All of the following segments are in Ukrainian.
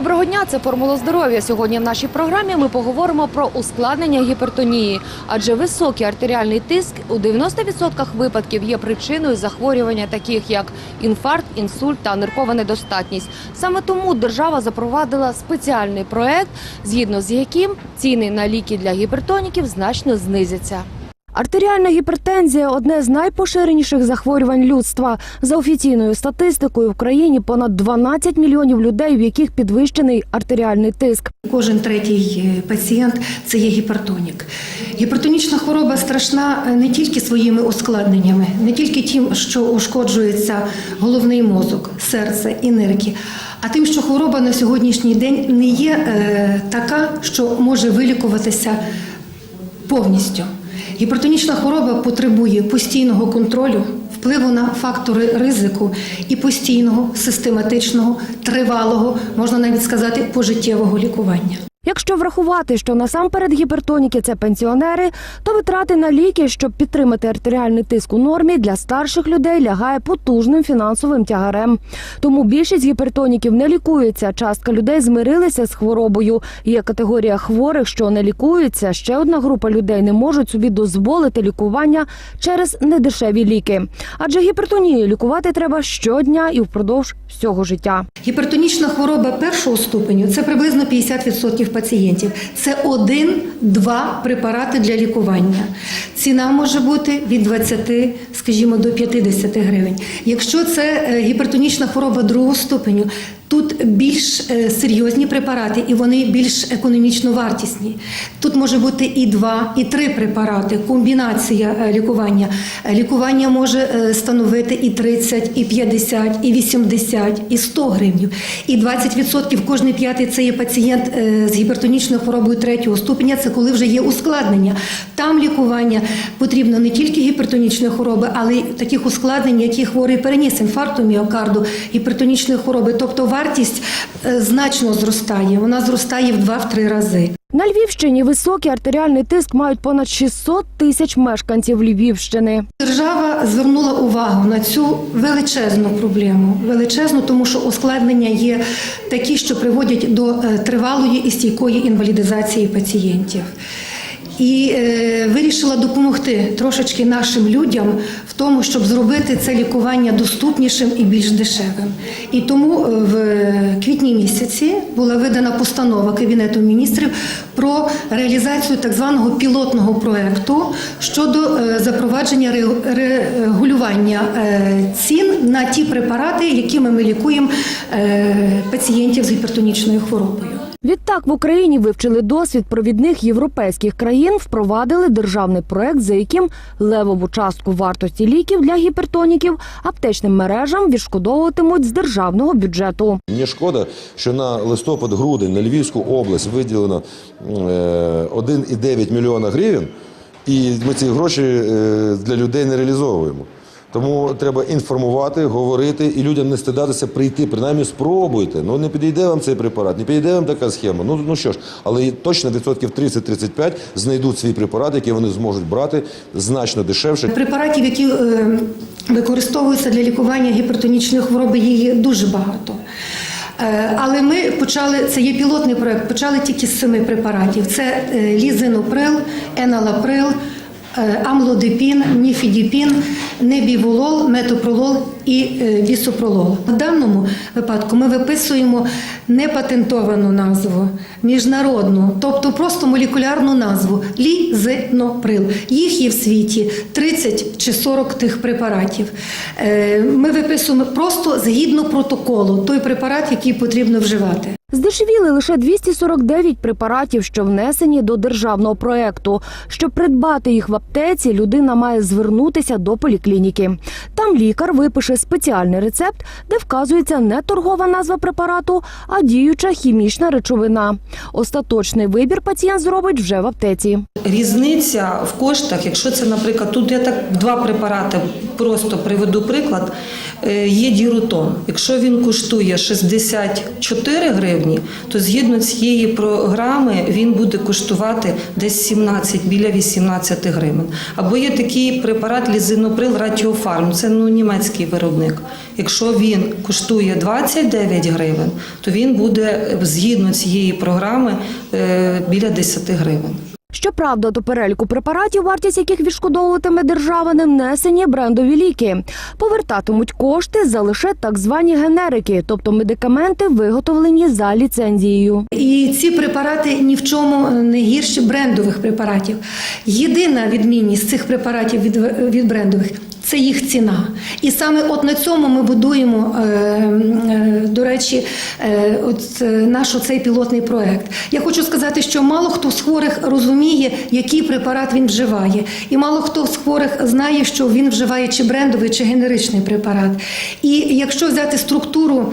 Доброго дня, це формула здоров'я. Сьогодні в нашій програмі ми поговоримо про ускладнення гіпертонії, адже високий артеріальний тиск у 90% випадків є причиною захворювання, таких як інфаркт, інсульт та ниркова недостатність. Саме тому держава запровадила спеціальний проект, згідно з яким ціни на ліки для гіпертоніків значно знизяться. Артеріальна гіпертензія одне з найпоширеніших захворювань людства. За офіційною статистикою в країні понад 12 мільйонів людей, в яких підвищений артеріальний тиск. Кожен третій е, пацієнт це є гіпертонік. Гіпертонічна хвороба страшна е, не тільки своїми ускладненнями, не тільки тим, що ушкоджується головний мозок, серце і нирки, а тим, що хвороба на сьогоднішній день не є е, така, що може вилікуватися повністю. Гіпертонічна хвороба потребує постійного контролю, впливу на фактори ризику і постійного, систематичного, тривалого, можна навіть сказати, пожиттєвого лікування. Якщо врахувати, що насамперед гіпертоніки це пенсіонери, то витрати на ліки, щоб підтримати артеріальний тиск у нормі, для старших людей лягає потужним фінансовим тягарем. Тому більшість гіпертоніків не лікується. Частка людей змирилися з хворобою. Є категорія хворих, що не лікуються. Ще одна група людей не можуть собі дозволити лікування через недешеві ліки. Адже гіпертонію лікувати треба щодня і впродовж всього життя. Гіпертонічна хвороба першого ступеню це приблизно 50% пацієнтів. Це один-два препарати для лікування. Ціна може бути від 20, скажімо, до 50 гривень. Якщо це е, гіпертонічна хвороба другого ступеню, тут більш е, серйозні препарати і вони більш економічно вартісні. Тут може бути і два, і три препарати, комбінація е, лікування. Лікування може е, становити і 30, і 50, і 80, і 100 гривень. І 20% кожний п'ятий це є пацієнт з гіпертонічною хворобою третього ступеня. Це коли вже є ускладнення. Там лікування потрібно не тільки гіпертонічної хвороби, але й таких ускладнень, які хворий переніс інфаркту міокарду, гіпертонічної хвороби. Тобто вартість е, значно зростає. Вона зростає в 2-3 рази. На Львівщині високий артеріальний тиск мають понад 600 тисяч мешканців Львівщини. Держава звернула увагу на цю величезну проблему. Величезну, тому що ускладнення є такі, що приводять до е, тривалої і стійкої інвалідизації пацієнтів. І е, вирішила допомогти трошечки нашим людям тому, щоб зробити це лікування доступнішим і більш дешевим. І тому е, в квітні місяці була видана постанова Кабінету міністрів про реалізацію так званого пілотного проекту щодо е, запровадження регулювання е, цін на ті препарати, якими ми лікуємо пацієнтів з гіпертонічною хворобою. Відтак в Україні вивчили досвід провідних європейських країн, впровадили державний проект, за яким левову частку вартості ліків для гіпертоніків аптечним мережам відшкодовуватимуть з державного бюджету. Мені шкода, що на листопад-грудень на Львівську область виділено е, 1,9 мільйона гривень, і ми ці гроші е, для людей не реалізовуємо. Тому треба інформувати, говорити і людям не стидатися прийти. Принаймні спробуйте. Ну не підійде вам цей препарат, не підійде вам така схема. Ну ну що ж, але точно відсотків 30-35 знайдуть свій препарат, який вони зможуть брати значно дешевше. Препаратів, які е, використовуються для лікування гіпертонічної хвороби, її дуже багато. Е, Але ми почали, це є пілотний проект, почали тільки з семи препаратів. Це е, лізиноприл, еналаприл, амлодипін, ніфідіпін, небіволол, метопролол і е, бісопролол. В даному випадку ми виписуємо не патентовану назву, міжнародну, тобто просто молекулярну назву лізиноприл. Їх є в світі 30 чи 40 тих препаратів. Е, Ми виписуємо просто згідно протоколу той препарат, який потрібно вживати. Здешевіли лише 249 препаратів, що внесені до державного проекту. Щоб придбати їх в аптеці, людина має звернутися до поліклініки. Там лікар випише спеціальний рецепт, де вказується не торгова назва препарату, а діюча хімічна речовина. Остаточний вибір пацієнт зробить вже в аптеці. Різниця в коштах, якщо це, наприклад, тут я так два препарати просто приведу приклад. Е, Є дірутон. Якщо він коштує 64 гривні, гривні, то згідно цієї програми він буде коштувати десь 17, біля 18 гривень. Або є такий препарат лізиноприл Ратіофарм, це ну, німецький виробник. Якщо він коштує 29 гривень, то він буде згідно цієї програми е, біля 10 гривень. Щоправда, до переліку препаратів, вартість яких відшкодовуватиме держава, не внесені брендові ліки. Повертатимуть кошти за лише так звані генерики, тобто медикаменти, виготовлені за ліцензією. І ці препарати ні в чому не гірші брендових препаратів. Єдина відмінність цих препаратів від, від брендових це їх ціна. І саме от на цьому ми будуємо, е, е, до речі, е, от наш оцей пілотний проект. Я хочу сказати, що мало хто з хворих розуміє, який препарат він вживає, і мало хто з хворих знає, що він вживає чи брендовий, чи генеричний препарат. І якщо взяти структуру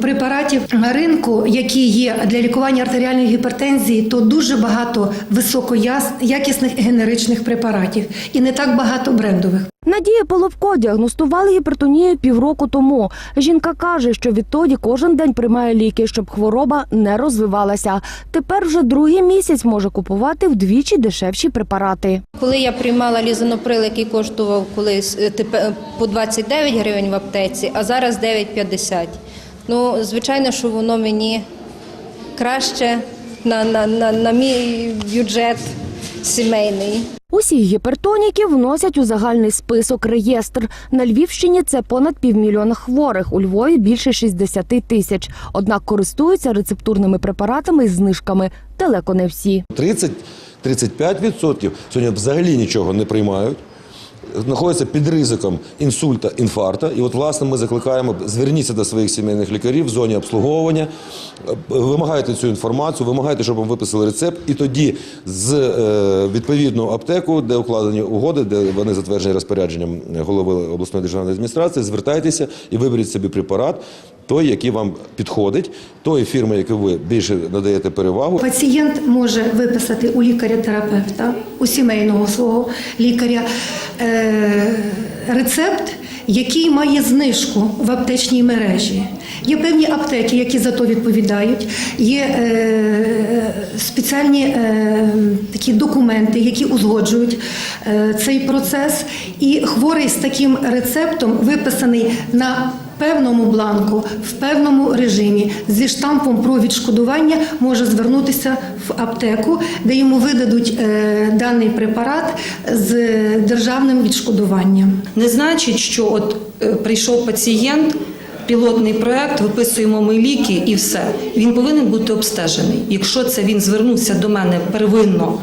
препаратів на ринку, які є для лікування артеріальної гіпертензії, то дуже багато високоякісних генеричних препаратів і не так багато брендових. Надія Половко діагностували гіпертонію півроку тому. Жінка каже, що відтоді кожен день приймає ліки, щоб хвороба не розвивалася. Тепер вже другий місяць може купувати вдвічі дешевші препарати. Коли я приймала лізоноприл, який коштував колись е, тепер по 29 гривень в аптеці, а зараз 9,50. Ну, звичайно, що воно мені краще на, на, на, на мій бюджет сімейний. Усіх гіпертоніків вносять у загальний список реєстр. На Львівщині це понад півмільйона хворих, у Львові більше 60 тисяч. Однак користуються рецептурними препаратами і знижками далеко не всі. 30-35% сьогодні взагалі нічого не приймають. Знаходяться під ризиком інсульта, інфаркта. І от, власне, ми закликаємо, зверніться до своїх сімейних лікарів в зоні обслуговування, е, вимагайте цю інформацію, вимагайте, щоб вам виписали рецепт, і тоді з е, відповідну аптеку, де укладені угоди, де вони затверджені розпорядженням голови обласної державної адміністрації, звертайтеся і виберіть собі препарат, той, який вам підходить, тої фірми, яку ви більше надаєте перевагу. Пацієнт може виписати у лікаря-терапевта, у сімейного свого лікаря е, рецепт, який має знижку в аптечній мережі. Є певні аптеки, які за то відповідають. Є е, спеціальні е, такі документи, які узгоджують е, цей процес. І хворий з таким рецептом виписаний на певному бланку, в певному режимі зі штампом про відшкодування може звернутися в аптеку, де йому видадуть е, даний препарат з державним відшкодуванням. Не значить, що от е, прийшов пацієнт, пілотний проект, виписуємо ми ліки і все. Він повинен бути обстежений. Якщо це він звернувся до мене первинно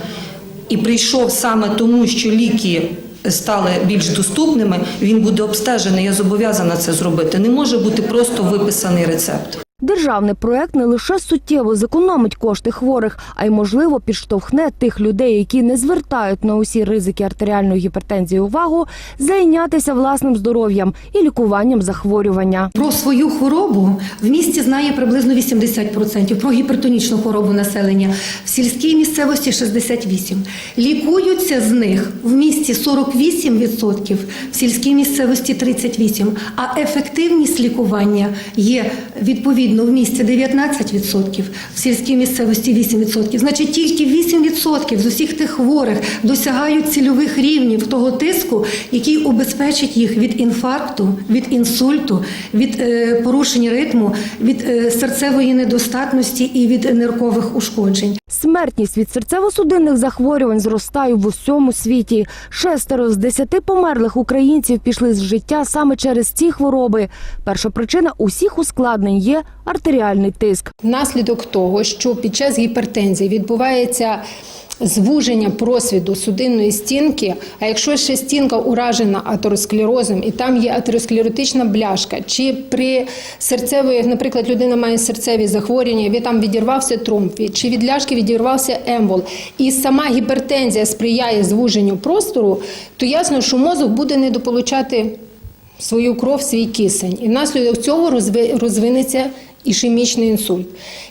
і прийшов саме тому, що ліки стали більш доступними, він буде обстежений. Я зобов'язана це зробити. Не може бути просто виписаний рецепт. Державний проект не лише суттєво зекономить кошти хворих, а й можливо підштовхне тих людей, які не звертають на усі ризики артеріальної гіпертензії увагу, зайнятися власним здоров'ям і лікуванням захворювання. Про свою хворобу в місті знає приблизно 80%, про гіпертонічну хворобу населення в сільській місцевості 68%. Лікуються з них в місті 48%, в сільській місцевості 38%, а ефективність лікування є відповідно в місті 19%, в сільській місцевості 8%. Значить, тільки 8% з усіх тих хворих досягають цільових рівнів того тиску, який убезпечить їх від інфаркту, від інсульту, від е, порушень ритму, від е, серцевої недостатності і від ниркових ушкоджень. Смертність від серцево-судинних захворювань зростає в усьому світі. Шестеро з десяти померлих українців пішли з життя саме через ці хвороби. Перша причина усіх ускладнень є артеріальний тиск. Внаслідок того, що під час гіпертензії відбувається звуження просвіду судинної стінки, а якщо ще стінка уражена атеросклерозом і там є атеросклеротична бляшка, чи при серцевої, наприклад, людина має серцеві захворювання, від там відірвався тромб, чи від ляшки відірвався ембол, і сама гіпертензія сприяє звуженню простору, то ясно, що мозок буде недополучати свою кров, свій кисень. І внаслідок цього розви- розвинеться ішемічний інсульт.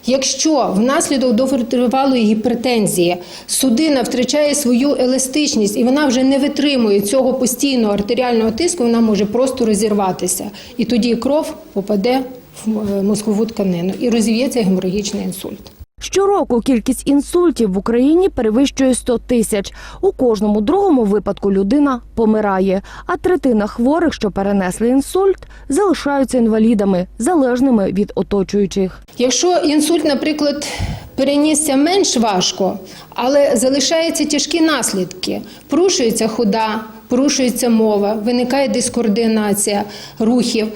Якщо внаслідок довготривалої гіпертензії судина втрачає свою еластичність і вона вже не витримує цього постійного артеріального тиску, вона може просто розірватися. І тоді кров попаде в е, мозкову тканину і розів'ється геморагічний інсульт. Щороку кількість інсультів в Україні перевищує 100 тисяч. У кожному другому випадку людина помирає, а третина хворих, що перенесли інсульт, залишаються інвалідами, залежними від оточуючих. Якщо інсульт, наприклад, перенісся менш важко, але залишаються тяжкі наслідки, порушується хода, порушується мова, виникає дискоординація рухів,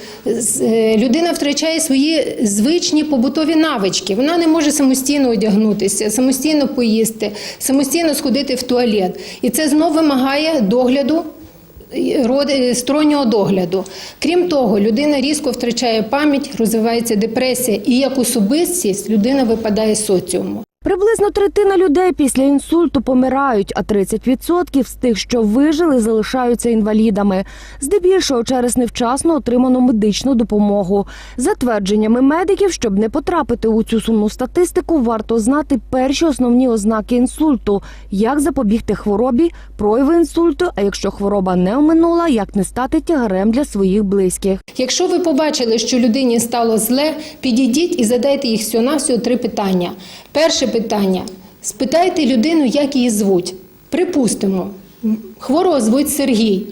е, людина втрачає свої звичні побутові навички. Вона не може самостійно одягнутися, самостійно поїсти, самостійно сходити в туалет. І це знову вимагає догляду роди- стороннього догляду. Крім того, людина різко втрачає пам'ять, розвивається депресія, і як особистість людина випадає з соціуму. Приблизно третина людей після інсульту помирають, а 30% з тих, що вижили, залишаються інвалідами. Здебільшого через невчасно отриману медичну допомогу. За твердженнями медиків, щоб не потрапити у цю сумну статистику, варто знати перші основні ознаки інсульту, як запобігти хворобі, прояви інсульту, а якщо хвороба не оминула, як не стати тягарем для своїх близьких. Якщо ви побачили, що людині стало зле, підійдіть і задайте їх всього-навсього три питання. Перше питання: спитайте людину, як її звуть. Припустимо, хворого звуть Сергій.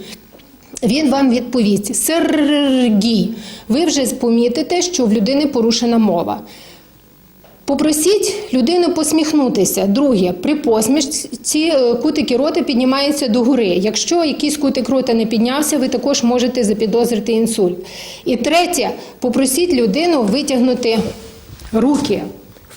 Він вам відповість Сергій. Ви вже помітите, що в людини порушена мова. Попросіть людину посміхнутися. Друге, при посмішці е, кутики рота піднімаються догори. Якщо якийсь кутик рота не піднявся, ви також можете запідозрити інсульт. І третє, попросіть людину витягнути руки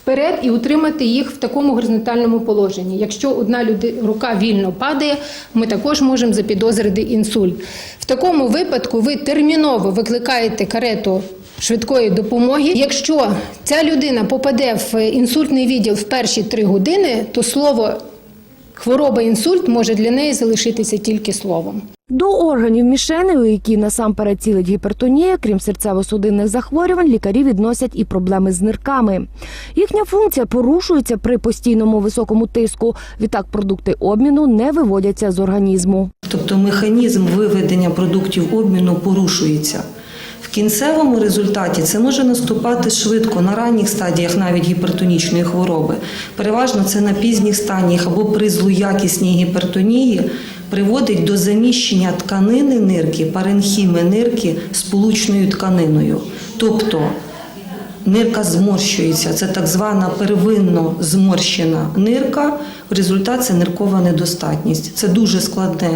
вперед і утримати їх в такому горизонтальному положенні. Якщо одна рука вільно падає, ми також можемо запідозрити інсульт. В такому випадку ви терміново викликаєте карету швидкої допомоги. Якщо ця людина попаде в інсультний відділ в перші три години, то слово хвороба інсульт може для неї залишитися тільки словом. До органів мішени, у які насамперед цілить гіпертонія, крім серцево-судинних захворювань, лікарі відносять і проблеми з нирками. Їхня функція порушується при постійному високому тиску. Відтак продукти обміну не виводяться з організму. Тобто механізм виведення продуктів обміну порушується. Кінцевому результаті це може наступати швидко на ранніх стадіях навіть гіпертонічної хвороби. Переважно це на пізніх стадіях або при злоякісній гіпертонії приводить до заміщення тканини нирки, паренхіми нирки сполучною тканиною. Тобто Нирка зморщується, це так звана первинно зморщена нирка. В результаті це ниркова недостатність. Це дуже складне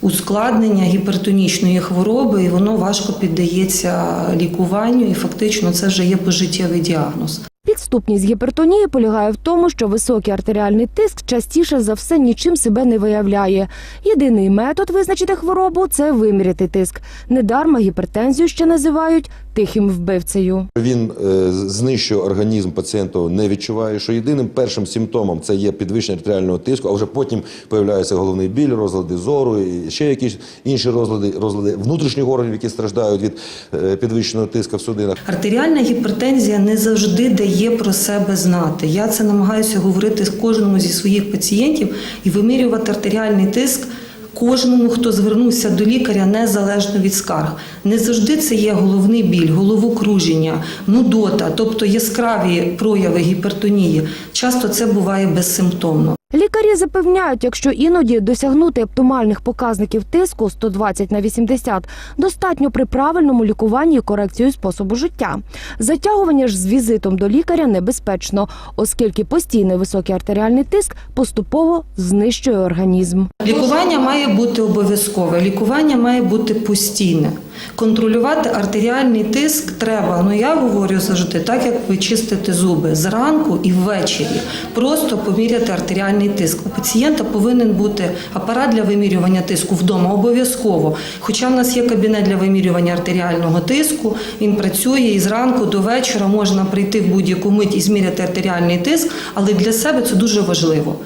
ускладнення гіпертонічної хвороби, і воно важко піддається лікуванню, і фактично це вже є пожиттєвий діагноз. Підступність гіпертонії полягає в тому, що високий артеріальний тиск частіше за все нічим себе не виявляє. Єдиний метод визначити хворобу це виміряти тиск. Недарма гіпертензію ще називають тихим вбивцею. Він е, знищує організм пацієнта, не відчуває, що єдиним першим симптомом це є підвищення артеріального тиску, а вже потім появляється головний біль, розлади зору і ще якісь інші розлади, розлади внутрішніх органів, які страждають від е, підвищеного тиску в судинах. Артеріальна гіпертензія не завжди дає про себе знати. Я це намагаюся говорити з кожному зі своїх пацієнтів і вимірювати артеріальний тиск. Кожному, хто звернувся до лікаря, незалежно від скарг, не завжди це є головний біль, головокруження, нудота, тобто яскраві прояви гіпертонії. Часто це буває безсимптомно. Лікарі запевняють, якщо іноді досягнути оптимальних показників тиску 120 на 80 достатньо при правильному лікуванні і корекції способу життя. Затягування ж з візитом до лікаря небезпечно, оскільки постійний високий артеріальний тиск поступово знищує організм. Лікування має бути обов'язкове, лікування має бути постійне. Контролювати артеріальний тиск треба. Ну я говорю завжди, так як ви чистите зуби зранку і ввечері. Просто поміряти артеріальний тиск. У пацієнта повинен бути апарат для вимірювання тиску вдома обов'язково. Хоча в нас є кабінет для вимірювання артеріального тиску, він працює і зранку до вечора можна прийти в будь-яку мить і зміряти артеріальний тиск, але для себе це дуже важливо.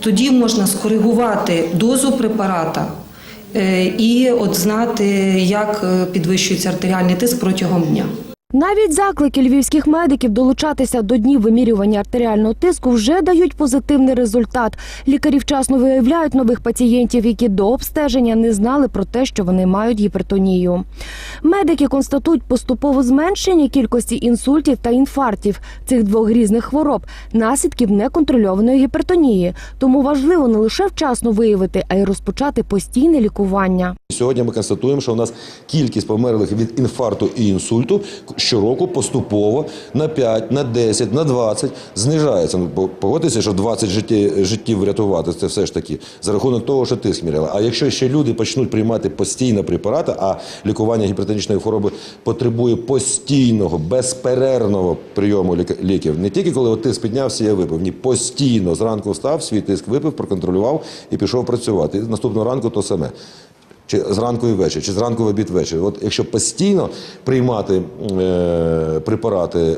Тоді можна скоригувати дозу препарата. Е, І от знати, як е, підвищується артеріальний тиск протягом дня. Навіть заклики львівських медиків долучатися до днів вимірювання артеріального тиску вже дають позитивний результат. Лікарі вчасно виявляють нових пацієнтів, які до обстеження не знали про те, що вони мають гіпертонію. Медики констатують поступове зменшення кількості інсультів та інфарктів цих двох різних хвороб, наслідків неконтрольованої гіпертонії. Тому важливо не лише вчасно виявити, а й розпочати постійне лікування. Сьогодні ми констатуємо, що у нас кількість померлих від інфаркту і інсульту щороку поступово на 5, на 10, на 20 знижається. Ну, по- погодьтеся, що 20 життів, життів врятувати це все ж таки за рахунок того, що тиск міряли. А якщо ще люди почнуть приймати постійно препарати, а лікування гіпертонічної хвороби потребує постійного, безперервного прийому ліків, не тільки коли от тиск піднявся, я випив, ні, постійно зранку встав, свій тиск випив, проконтролював і пішов працювати. І наступного ранку то саме. Чи зранку і ввечері, чи зранку в обід ввечері. От якщо постійно приймати е, препарати е,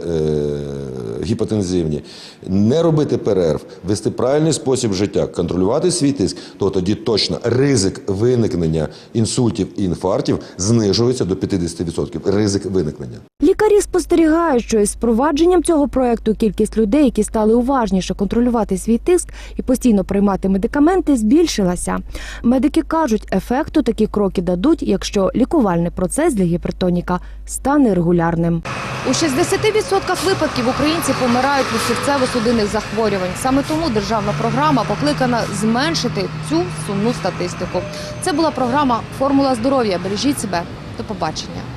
гіпотензивні, не робити перерв, вести правильний спосіб життя, контролювати свій тиск, то тоді точно ризик виникнення інсультів і інфарктів знижується до 50%. Ризик виникнення. Лікарі спостерігають, що із впровадженням цього проекту кількість людей, які стали уважніше контролювати свій тиск і постійно приймати медикаменти, збільшилася. Медики кажуть, ефекту такі кроки дадуть, якщо лікувальний процес для гіпертоніка стане регулярним. У 60% випадків українці помирають від серцево-судинних захворювань. Саме тому державна програма покликана зменшити цю сумну статистику. Це була програма Формула здоров'я. Бережіть себе. До побачення.